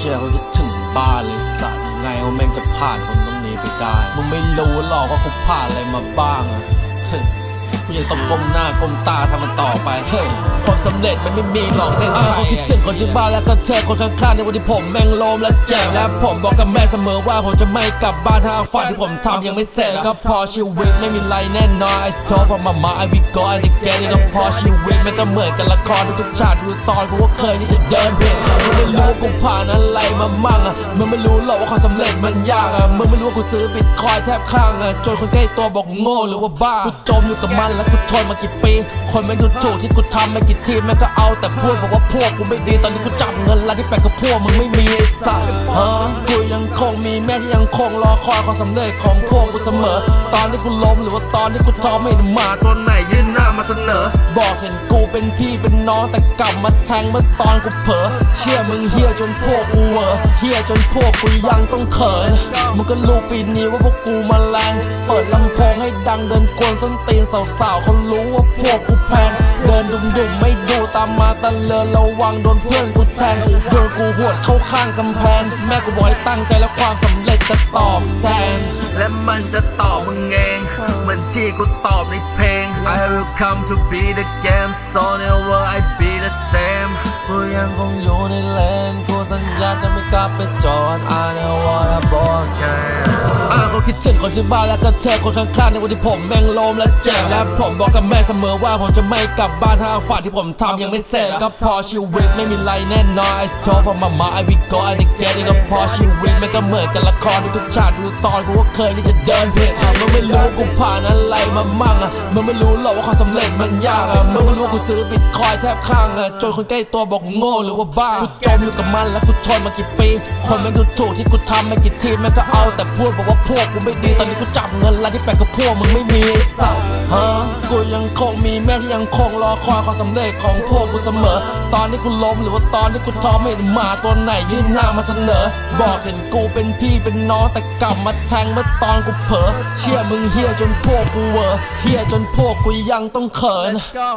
ชื่อเขาคิดถึงบ้านเลยสัตว์ยังไงว่าแม่งจะผ่านคนตรงนี้ไปได้ มึงไม่รู้หรอกว่าเขาผ่านอะไรมาบ้างอะกูยังต้องก้มหน้าก้มตาทำมันต่อไปเฮ้ย ความสำเร็จมันไม่มีหรอกเส้นชัยคิดถึงคนที่บ้านแล้วก็เธอคนข้างๆในวันที่ผมแม่งโลมและเจ็บและผมบอกกับแม่เสมอว่าผมจะไม่กลับบ้านถ้าฝันที่ผมทำยังไม่เสร็จก็พอชีวิตไม่มีไรแน่นอน I told for my mom I be go I get it ก็พอชีวิตมันก็เหมือนกับละครทุกฉากทุกตอนกูก็เคยที่จะเดินผิดมึงไม่รู้ว่ากูผ่านอะไรมามั่งอะมึงไม่รู้หรอกว่าความสำเร็จมันยากอะมึงไม่รู้ว่ากูซื้อบิตคอยแทบข้างอะจนคนใกล้ตัวบอกโง่หรือว่าบ้ากูจมอยู่กับมันแล้วกูทนมากี่ปี คนไม่ดูถูกที่กูทำม่กี่ทีแม่งก็เอาแต่พูดบอกว่าพวกกูไม่ดีตอนนี้กูจับเงินล้วที่แปลกกับพวกมึงไม่มีไอ้สัสฮะกูยังคงมีแม่ที่ยังคงรอคอยความสำเร็จของพวกกูเสมอ ตอนที่กูล้มหรือว่าตอนที่กูท้อไม่ได้มาตัวไหนยื่นหน้ามาเสนอ บอกเห็นกูเป็นพี่เป็นน้องแต่กลับมาแทงเมื่อตอนกูเผลอเชื่อมึงเฮียจนพวกกูเวอเฮียจนพวกกูยังต้องเขินมึงก็รู้ปีนี้ว่าพวกกูมาแรงเปิดลำโพงให้ดังเดินกวนส้นตีนสาวๆเขารู้ว่าพวกกูแพงเดินดุมๆไม่ ตามมาตะเลินระวังโดนเพื่อนกูแทงโดนกูหวดเข้าข้างกำแพง แม่กูบอกให้ตั้งใจและความสำเร็จจะตอบแทน และมันจะตอบมึงเองเหมือนที่กูตอบในเพลง I will come to be the game so never I be the same กูยังคงอยู่ในเลนกูสัญญาจะไม่ กลับไปจอด I never wanna บอกแกอะก็คิดถึงคนที่บ้านแล้วก็เธอคนข้างๆในวันที่ผมแม่งโลมและเจ็บและผมบอกกับแม่เสมอว่าผมจะไม่กลับบ้านถ้าฝันที่ผมทำยังไม่เสร็จก็พอชีวิตไม่มีไรแน่นอน I told for my mom I be go I get it ก็พอชีวิตมันก็เหมือนกับละครทุกๆฉากทุกตอนกูก็เคยที่จะเดินผิดมึงไม่รู้กูผ่านอะไรมามั่งอะมึงไม่รู้หรอกว่าความสำเร็จมันยากอะมึงไม่รู้ว่ากูซื้อบิตคอยน์แทบข้างอะจนคนใกล้ตัวบอกโง่หรือว่าบ้ากูจมอยู่กับมันแล้วกูทนมากี่ปีคนไม่ดูถูกที่กูทำไม่กี่ทีแม่งก็เอาแต่พูดบอกว่าพวกกูไม่ดีตอนนี้กูจับเงินแล้วที่แปลกับพวกมึงไม่มีสัสฮะกูยังคงมีแม่ที่ยังคงรอคอยความสำเร็จของพวกกูเสมอ ตอนที่กูล้มหรือว่าตอนที่กูท้อไม่ได้มาตัวไหนยื่นหน้ามาเสนอ บอกเห็นกูเป็นพี่เป็นน้องแต่กลับมาแทงเมื่อตอนกูเผลอเชื่อมึงเฮียจนพวกกูเวอเฮียจนพวกกูยังต้องเขิน go